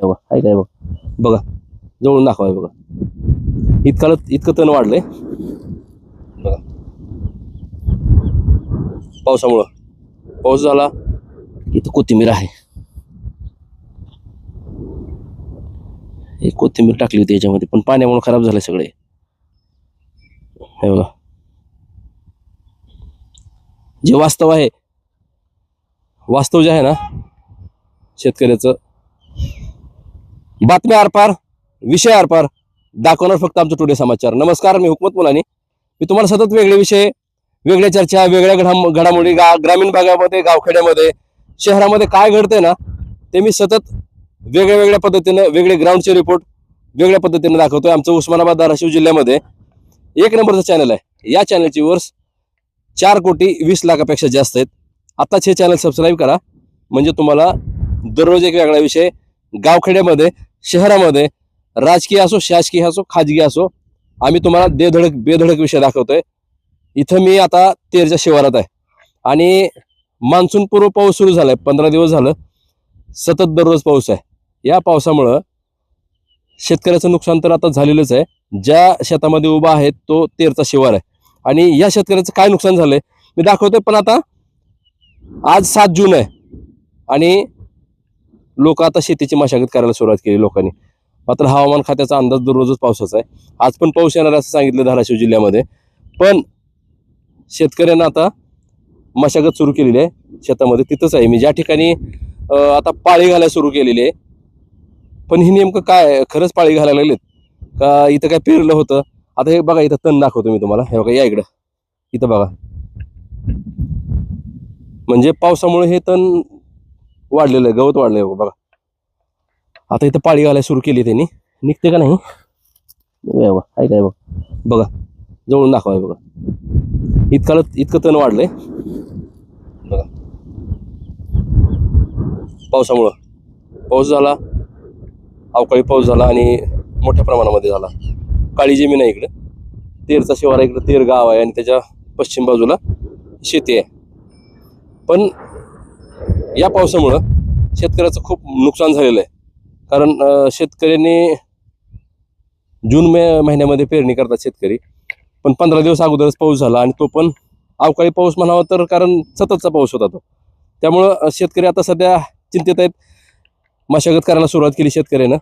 काय बघा आहे काय बघ. बघा जवळून दाखवाय बघा. इतकाला इतकं तण वाढलंय. बघा. पावसामुळं. पाऊस झाला इथं कोथिंबीर आहे. एक कोथिंबीर टाकली होती याच्यामध्ये पण पाण्यामुळे खराब झाले सगळे. हे बघा. जे वास्तव आहे वास्तव जे आहे ना शेतकऱ्याचं बातम्या आरपार विषय आरपार दाखवणार फक्त आमचं टुडे समाचार. नमस्कार मी हुकमत मुलानी. मी तुम्हाला सतत वेगळे विषय वेगळ्या चर्चा वेगळ्या घडा घडामोडी गा ग्रामीण भागामध्ये गावखेड्यामध्ये शहरामध्ये काय घडतंय ना ते मी सतत वेगळ्या वेगळ्या पद्धतीनं वेगळे ग्राउंडचे रिपोर्ट वेगळ्या पद्धतीनं दाखवतोय. आमचं उस्मानाबाद धाराशिव जिल्ह्यामध्ये एक नंबरचं चॅनल आहे. या चॅनलची वर्स चार कोटी वीस लाखापेक्षा जास्त आहेत. आत्ताच हे चॅनल सबस्क्राईब करा. म्हणजे तुम्हाला दररोज एक वेगळा विषय गावखेड्यामध्ये शहरामध्ये राजकीय असो शासकीय असो खाजगी असो आम्ही तुम्हाला देधडक बेधडक विषय दाखवतोय. इथं मी आता तेरच्या शिवारात आहे. आणि मान्सून पूर्व पाऊस सुरू झालाय पंधरा दिवस झालं. सतत दररोज पाऊस आहे. या पावसामुळं शेतकऱ्याचं नुकसान तर आता झालेलंच आहे. ज्या शेतामध्ये उभा आहे तो तेरचा शिवार आहे. आणि या शेतकऱ्याचं काय नुकसान झालंय मी दाखवतोय पण आता आज सात जून आहे. आणि लोक आता शेतीची मशागत करायला सुरुवात केली लोकांनी. मात्र हवामान खात्याचा अंदाज दररोजच पावसाचा आहे. आज पण पाऊस येणार असं सांगितलं धाराशिव जिल्ह्यामध्ये. पण शेतकऱ्यांना आता मशागत सुरू केलेली आहे. शेतामध्ये तिथंच आहे. मी ज्या ठिकाणी आता पाळी घालायला सुरू केलेली आहे. पण ही नेमकं काय खरंच पाळी घालायला लागलेत? का इथं काय पेरलं होतं? आता हे बघा इथं तण दाखवतो मी तुम्हाला. हे बघा या इकडं. इथं बघा. म्हणजे पावसामुळे हे तण वाढलेलं आहे गवत वाढलंय हो, बघा. आता इथं पाळी घालायला सुरू केली त्यांनी. निघते का नाही? बघा बघा, आहे काय बघ. बघा जवळून दाखवाय बघा. इतकाला इतकं तण वाढलंय. बघा. पावसामुळं. पाऊस झाला अवकाळी पाऊस झाला आणि मोठ्या प्रमाणामध्ये झाला. काळी जमीन आहे इकडं. तेरचा शिवारा इकडं तेर गाव आहे आणि त्याच्या पश्चिम बाजूला शेती आहे. पण या पावसामुळं शेतकऱ्याचं खूप नुकसान झालेलं आहे. कारण शेतकऱ्यांनी जून मे महिन्यामध्ये पेरणी करतात शेतकरी. पण पंधरा दिवस अगोदरच पाऊस झाला आणि तो पण अवकाळी पाऊस म्हणावा तर कारण सततचा पाऊस होता तो. त्यामुळं शेतकरी आता सध्या चिंतेत आहेत. मशागत करायला सुरुवात केली शेतकऱ्यानं.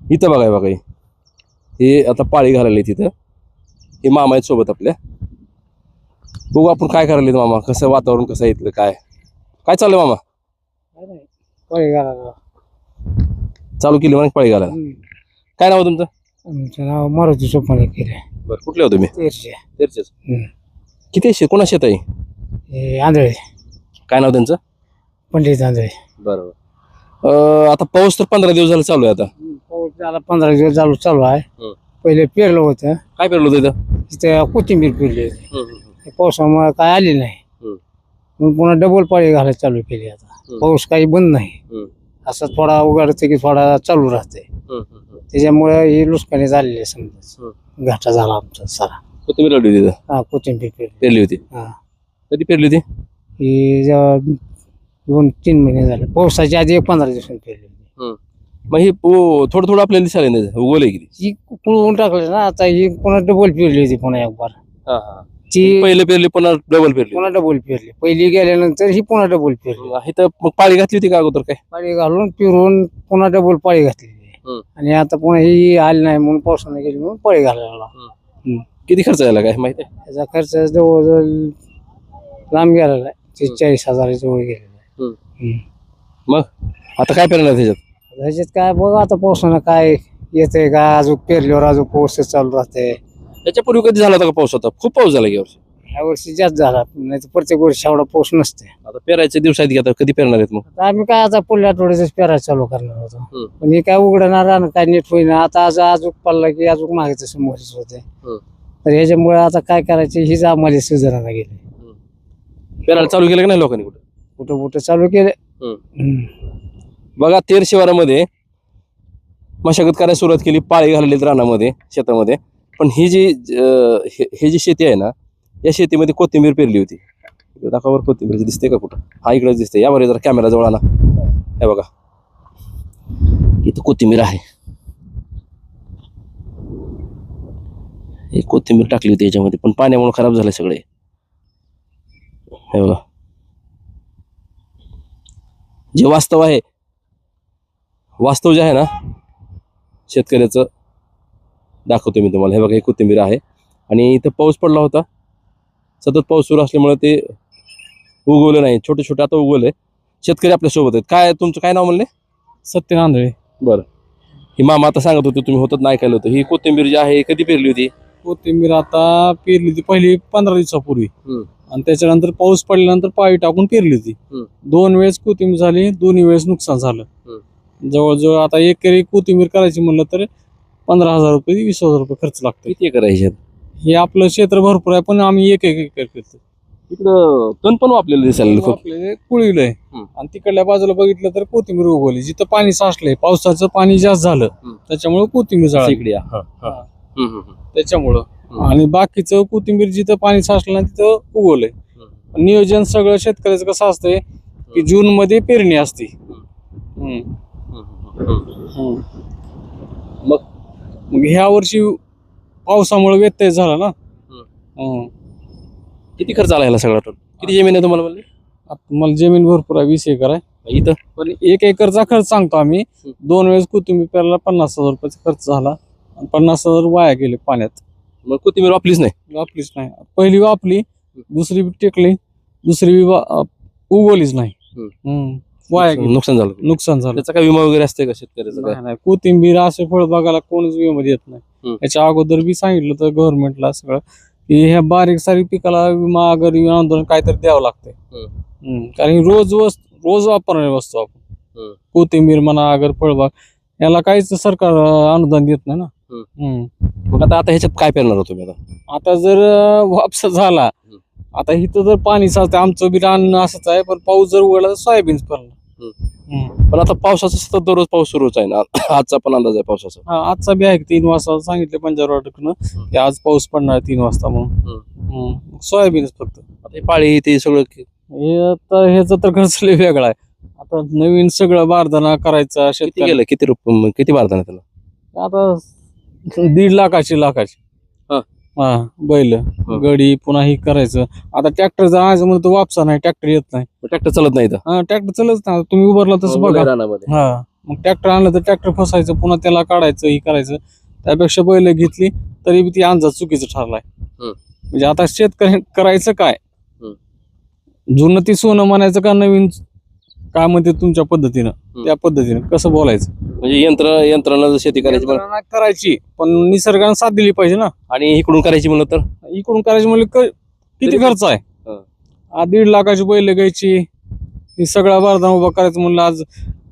इथं बघा हे बघा हे. आता पाळी घालायला तिथं हे मामा आहेत सोबत आपल्या. बघू आपण काय करायला मामा कसं वातावरण कसं इथलं काय? काय चाललंय मामा? चालू केली म्हणा पाळी घालायला काय नाव आहे तुमचं? आमचं नाव मारुती सोपाने केले बरं कुठले हो तुम्ही? तेरशे. तेरचेच हम्म. किती शेत कोणा शेत आहे? हे आंधळे. काय नाव त्यांचं? पंडित आंधळे. बरोबर आता पाऊस तर पंधरा दिवस झाला चालू आहे आता. पाऊस झाला पंधरा दिवस चालू चालू आहे. पहिले पेरलं होतं. काय पेरलं होतं इथं? तिथे कोथिंबीर पेरली होती. पावसामुळे काय आली नाही. मग पुन्हा डबल पाळी घालायला चालू केली आता. पाऊस काही बंद नाही. असं थोडा उघडते की थोडा चालू राहते. त्याच्यामुळे ही नुकसानी झालेली आहे समजा. घाटा झाला आमचा सारा. कोथिंबीर लावली होती हा कोथिंबीर पेरली. पेरली होती. हा. कधी पेरली होती? ही जेव्हा दोन तीन महिने झाले. पावसाच्या आधी एक पंधरा दिवसांनी पेरली होती. मग ही पो- थोडं थोडं आपल्याला दिसायला नाही उगवलंय किती? ही कुळवून टाकलं ना आता ही पुन्हा डबल पेरली होती पुन्हा एक बार ती पहिले पेरली पुन्हा डबल पेरली. पुन्हा डबल पेरली. पहिली गेल्यानंतर ही पुन्हा डबल पेरली. इथं मग पाळी घातली होती का अगोदर काय? पाळी घालून पिरून पुन्हा डबल पाळी घातली. आणि आता पुन्हा ही आली नाही म्हणून पावसाने गेली म्हणून पाळी घालायला किती खर्च यायला काय माहिती आहे? त्याचा खर्च जवळजवळ लांब गेलेला आहे. चाळीस हजार जवळ गेलेला आहे. हं. मग? आता काय पेरणार त्याच्यात त्याच्यात काय बघा आता पावसानं काय येतंय का? अजून पेरल्यावर अजून पाऊस चालू राहते त्याच्यापूर्वी कधी झाला होता का पाऊस होता खूप पाऊस झाला यावर्षी ह्या वर्षी जास्त झाला नाही तर प्रत्येक वर्षी एवढा पाऊस नसते आता पेरायचे दिवस आहेत की आता कधी पेरणार आहेत मग? आता आम्ही काय आता पुढल्या आठवड्यातच पेरायला चालू करणार होतो. पण हे काय उघडणार आणि काय नीट होईना. आता आज अजून पडला की अजून मागायचं समोरच होते. तर ह्याच्यामुळे आता काय करायचे? हीच आम्हाला सुधारणा गेली. पेरायला चालू केलं का नाही लोकांनी कुठं? कुठं कुठं चालू केले. बघा तेर शिवारामध्ये मशागत करायला सुरुवात केली पाळी घाललेली रानामध्ये शेतामध्ये. पण ही जी हे जी शेती आहे ना या शेतीमध्ये कोथिंबीर पेरली होती. दाखवावर कोथिंबीर दिसते का कुठं? हा इकडेच दिसते. यावर जरा कॅमेरा जवळ आला हे बघा. इथं कोथिंबीर आहे. हे कोथिंबीर टाकली होती याच्यामध्ये पण पाण्यामुळे खराब झाले सगळे. हे बघा. जे वास्तव आहे वास्तव जे आहे ना शेतकऱ्याचं दाखवतो मी तुम्हाला. हे बघा हे कोथिंबीर आहे. आणि इथं पाऊस पडला होता. सतत पाऊस सुरू असल्यामुळे ते उगवलं नाही. छोटे छोटे आता उगवले शेतकरी आपल्यासोबत आहेत. काय तुमचं? काय नाव म्हणले? सत्य नांदळे बरं. ही मामा आता सांगत होते तुम्ही होतात नाही ऐकायला होतं. ही कोथिंबीर जी आहे कधी पेरली होती? कोथिंबीर आता पेरली होती पहिली पंधरा दिवसापूर्वी. आणि त्याच्यानंतर पाऊस पडल्यानंतर पाळी टाकून पेरली होती. दोन वेळेस कोथिंबीर झाली दोन्ही वेळेस नुकसान झालं. जवळजवळ आता एक एकरी कोथिंबीर करायची म्हणलं तर पंधरा हजार रुपये वीस हजार रुपये खर्च लागतो किती एकर आहे शेत हे आपलं क्षेत्र भरपूर आहे पण आम्ही एक एक एकर करतो इकडं तण पण वापलेलं दिसायला खूप आपले कुळीलंय हम्म. आणि तिकडल्या बाजूला बघितलं तर कोथिंबीर उगवली जिथं पाणी साचलंय पावसाचं पाणी जास्त झालं हम्म. त्याच्यामुळे कोथिंबीर झाली. हा, हा. हम्म, हम्म, हम्म. त्याच्यामुळं. आणि बाकीचं कोथिंबीर जिथं पाणी साचलं नाही तिथं उगवलंय नियोजन सगळं शेतकऱ्याचं कसं असतंय की जून मध्ये पेरणी असते हम्म, हम्म. मग मग ह्या वर्षी पावसामुळे व्यत्यय झाला ना. किती खर्च आला ह्याला सगळा टोल किती जमीन आहे तुम्हाला म्हणले आता मला जमीन भरपूर आहे वीस एकर आहे. इथं? पण एक एकरचा खर्च सांगतो आम्ही. दोन वेळेस कोथिंबीर पेरायला पन्नास हजार रुपयाचा खर्च झाला. आणि पन्नास हजार वाया गेले पाण्यात. मग कोथिंबीर वापलीच नाही? वापलीच नाही. पहिली वापली दुसरी बी टेकली दुसरी बी वा- अ, उगवलीच नाही. हम्म. हम्म. वाया गेली. नुकसान झालं नुकसान झालं. त्याचा काय विमा वगैरे असते का शेतकऱ्याचा काय? नाही नाही. कोथिंबीर असे फळबागाला कोणच विमा येत नाही. हम्म. याच्या अगोदर बी सांगितलं तर गव्हर्नमेंटला सगळं की ह्या बारीक सारीक पिकाला विमा अगर विमा आंदोलन काहीतरी द्यावं लागतंय. हम्म. हम्म. कारण ही रोज वस्तू रोज वापरणारी वस्तू आपण. कोथिंबीर म्हणा अगर फळबाग याला काहीच सरकार अं, अनुदान देत नाही ना. हम्म. मग आता आता ह्याच्यात काय पेरणार होतो तुम्ही आता? आता जर अं, वापसा झाला आता इथं जर पाणी साचतं आमचं बी रान असंच आहे पण पाऊस जर उघडला तर सोयाबीन. पडणार. पण आता पावसाचा सतत दररोज पाऊस सुरूच आहे ना. आजचा पण अंदाज आहे पावसाचा. हा आजचा बी आहे तीन वाजता सांगितलं पंजाबरावकडनं की आज पाऊस पडणार तीन वाजता म्हणून. हम्म. सोयाबीनच फक्त. आता हे पाळी ते सगळं हे आता ह्याचा तर खर्च लय वेगळा आहे. आता नवीन सगळं बारदाना करायचा किती शेतकरी गेलं? किती रुपये किती मारताना त्याला? आता दीड लाखाची लाखाची. हा. हा. बैल गडी पुन्हा ही करायचं. आता ट्रॅक्टर आज म्हणतो वापसा नाही ट्रॅक्टर येत नाही. ट्रॅक्टर चालत नाही इथं? हा ट्रॅक्टर चलच ना तुम्ही उभारला तसं बघा. रानामध्ये. हा मग ट्रॅक्टर आणलं तर ट्रॅक्टर फसायचं पुन्हा त्याला काढायचं ही करायचं. त्यापेक्षा बैल घेतली तरी बी ती अंदाज चुकीचं ठरलाय. हम्म. म्हणजे आता शेतकरी करायचं काय? हम्म. जुनं ती सोनं म्हणायचं का नवीन काय म्हणते तुमच्या पद्धतीनं? त्या पद्धतीनं कसं बोलायचं? म्हणजे यंत्र यंत्रणा जर शेती करायची यंत्रणा करायची पण निसर्गाने साथ दिली पाहिजे ना. आणि इकडून करायची म्हणलं तर? इकडून करायची क- किती खर्च आहे? हा. दीड लाखाची बैल घ्यायची. ही सगळा बारदाना उभा करायचं म्हणलं आज.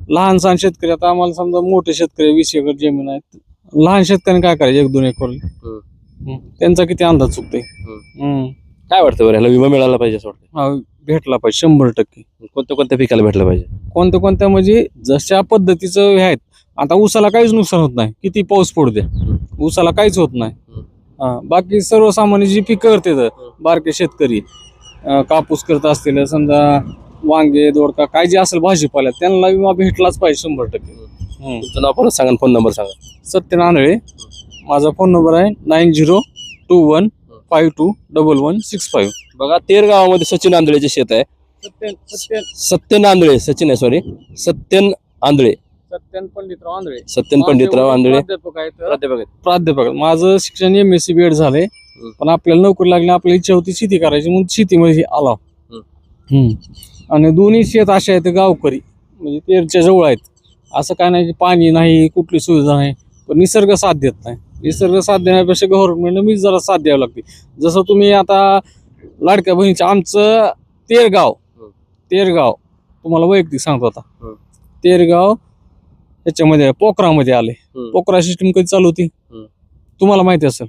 लहान सहान शेतकरी आता आम्हाला समजा मोठे शेतकरी वीस एकर जमीन आहेत. लहान शेतकऱ्यांनी काय करायचं एक दोन एकर? हम्म. त्यांचा किती अंदाज चुकतोय? हम्म. काय वाटतं बरं ह्याला विमा मिळाला पाहिजे असं वाटतं भेटला पाहिजे शंभर टक्के. कोणत्या कोणत्या पिकाला भेटला पाहिजे? कोणत्या कोणत्या म्हणजे जशा पद्धतीचं हे आहेत आता ऊसाला काहीच नुकसान होत नाही. किती पाऊस पडू द्या. ऊसाला काहीच होत नाही. हा, बाकी सर्वसामान्य जी पिकं करतात बारके शेतकरी अं, कापूस करत असतील समजा वांगे दोडका काय जे असेल भाजीपाला त्यांना विमा भेटलाच पाहिजे शंभर टक्के. हम्म. तुमचं नाव परत सांगा फोन नंबर सांगा. सत्य नांदळे माझा फोन नंबर आहे nine zero two one five two double one six five बघा तेर गावामध्ये सचिन आंधळेचे शेत आहे. सत्यन आंधळे सचिन आहे सॉरी सत्यन आंधळे. सत्यन पंडितराव आंधळे. सत्यन पंडितराव आंधळे. प्राध्यापक आहेत. प्राध्यापक आहेत. प्राध्यापक आहेत. माझं शिक्षण M S C B Ed झालंय. पण आपल्याला नोकरी लागली आपली इच्छा होती शेती करायची म्हणून शेतीमध्ये आला. हम्म. आणि दोन्ही शेत असे आहेत गावकरी. म्हणजे तेरच्या जवळ आहेत. असं काय नाही की पाणी नाही कुठली सुविधा नाही. पण निसर्ग साथ देत नाही. निसर्ग साथ देण्यापेक्षा गव्हर्नमेंटनं मी जरा साथ द्यावं लागते. जसं तुम्ही आता लाडक्या बहिणीचं आमचं तेरगाव हम्म. तेरगाव तुम्हाला वैयक्तिक सांगतो आता. हम्म. तेरगाव याच्यामध्ये पोखरामध्ये आले. पोखरा सिस्टीम कधी चालू होती. तुम्हाला माहिती असेल.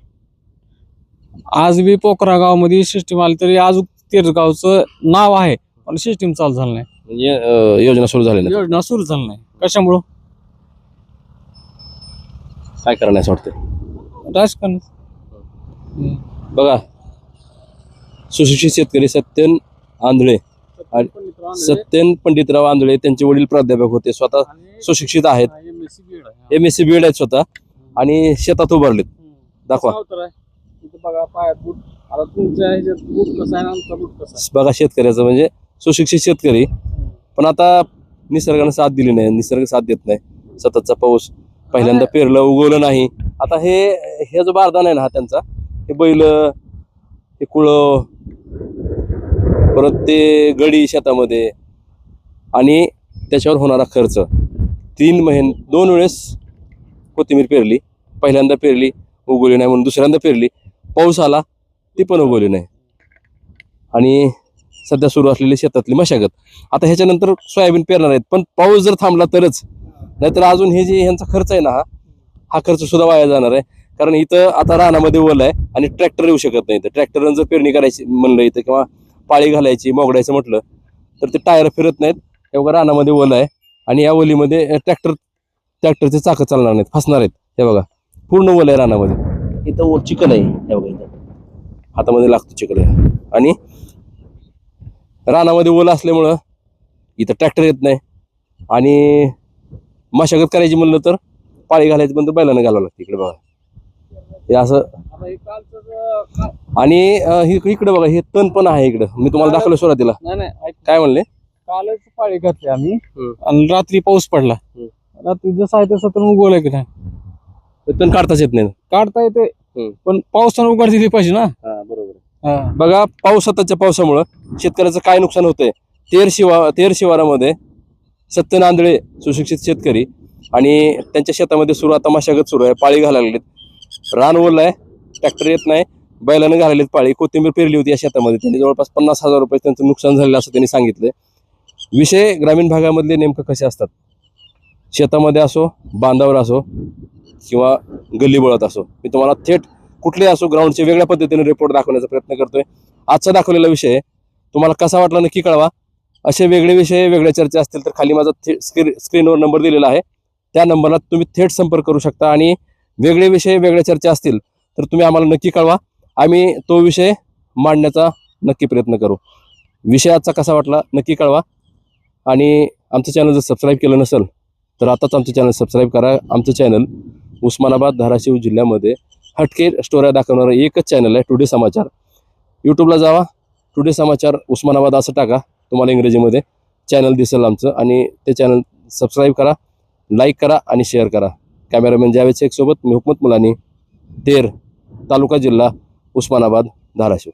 आज बी पोखरा गावामध्ये सिस्टीम आली तरी आज तेरगावचं नाव आहे पण सिस्टीम चालू झालं नाही. म्हणजे योजना सुरू झाली नाही. योजना सुरू झाली नाही. कशामुळं? काय करणार असं वाटतं राजकारण बघा सुशिक्षित शेतकरी सत्यन आंधळे आणि सत्यन पंडितराव आंधळे त्यांचे वडील प्राध्यापक होते स्वतः सुशिक्षित आहेत. M S C B Ed आहेत स्वतः आणि शेतात उभारलेत. दाखवा. बघा शेतकऱ्याचं म्हणजे सुशिक्षित शेतकरी पण आता निसर्गानं साथ दिली नाही निसर्ग साथ देत नाही. सततचा पाऊस पहिल्यांदा पेरलं उगवलं नाही. आता हे हे जो बारदान आहे ना हा त्यांचा हे बैल हे कुळ परत ते गडी शेतामध्ये आणि त्याच्यावर होणारा खर्च. तीन महिने दोन वेळेस कोथिंबीर पेरली पहिल्यांदा पेरली उगवली नाही म्हणून दुसऱ्यांदा पेरली. पाऊस आला ती पण उगवली नाही. आणि सध्या सुरू असलेली शेतातली मशागत. आता ह्याच्यानंतर सोयाबीन पेरणार आहेत पण पाऊस जर थांबला तरच नाहीतर अजून हे जे ह्यांचा खर्च आहे ना हा हा खर्च सुद्धा वाया जाणार आहे. कारण इथं आता रानामध्ये ओल आहे आणि ट्रॅक्टर येऊ शकत नाही. तर ट्रॅक्टरनं जर पेरणी करायची म्हणलं इथं किंवा पाळी घालायची मोगडायचं म्हटलं तर ते टायर फिरत नाहीत. एवढं रानामध्ये ओल आहे आणि या ओलीमध्ये ट्रॅक्टर ट्रॅक्टरचे चाकं चालणार नाहीत फसणार आहेत. हे बघा पूर्ण ओल आहे रानामध्ये. इथं ओल चिकन आहे. हे बघा इथं. हातामध्ये लागतो चिकन आणि रानामध्ये ओल असल्यामुळं इथं ट्रॅक्टर येत नाही. आणि मशागत करायची म्हणलं तर पाळी घालायची तर बैलानं घालावं लागतं इकडे बघा. हे असं. आणि हि- इकडे बघा हे तण पण आहे इकडं. मी तुम्हाला दाखवलं सुरुवातीला. काय म्हणले? कालच पाळी घातली आम्ही. आणि रात्री पाऊस पडला. रात्री जसं आहे तसं तर उगवलं की नाही. तण काढताच येत नाही. काढता येते. पण पावसानं उघड दिली पाहिजे ना. बरोबर. बघा पाऊस सततच्या पावसामुळं शेतकऱ्याचं काय नुकसान होतंय? तेर शिवा तेर शिवारामध्ये सत्य नांदळे सुशिक्षित शेतकरी आणि त्यांच्या शेतामध्ये सुरू आता मशागत सुरू आहे. पाळी घालायला लागलीत रान ओरलं आहे ट्रॅक्टर येत नाही. बैलानं घालायलेत पाळी. कोथिंबीर पेरली होती या शेतामध्ये. त्यांनी जवळपास पन्नास हजार रुपये त्यांचं नुकसान झालेलं असं त्यांनी सांगितलं विषय ग्रामीण भागामधले नेमकं कसे असतात? शेतामध्ये असो बांधावर असो किंवा गल्लीबोळात असो. मी तुम्हाला थेट कुठले असो ग्राउंडचे वेगळ्या पद्धतीने रिपोर्ट दाखवण्याचा प्रयत्न करतोय. आजचा दाखवलेला विषय तुम्हाला कसा वाटला नक्की कळवा. असे वेगळे विषय वेगळ्या चर्चा असतील तर खाली माझा थे स्क्रीन स्क्रीनवर नंबर दिलेला आहे. त्या नंबरला तुम्ही थेट संपर्क करू शकता आणि वेगळे विषय वेगळ्या चर्चा असतील तर तुम्ही आम्हाला नक्की कळवा. आम्ही तो विषय मांडण्याचा नक्की प्रयत्न करू. विषय कसा वाटला नक्की कळवा. आणि आमचं चॅनल जर सबस्क्राईब केलं नसेल तर आताच आमचं चॅनल सबस्क्राईब करा. आमचं चॅनल उस्मानाबाद धाराशिव जिल्ह्यामध्ये हटके स्टोऱ्या दाखवणारं एकच चॅनल आहे टुडे समाचार. यूट्यूबला जावा. टुडे समाचार उस्मानाबाद असं टाका. तुम्हाला इंग्रजीमध्ये चॅनल दिसेल आमचं. आणि ते चॅनल सबस्क्राईब करा लाईक करा आणि शेअर करा. कॅमेरामॅन जावेद शेखसोबत मी हुकमत मुलानी तेर तालुका जिल्हा उस्मानाबाद धाराशिव.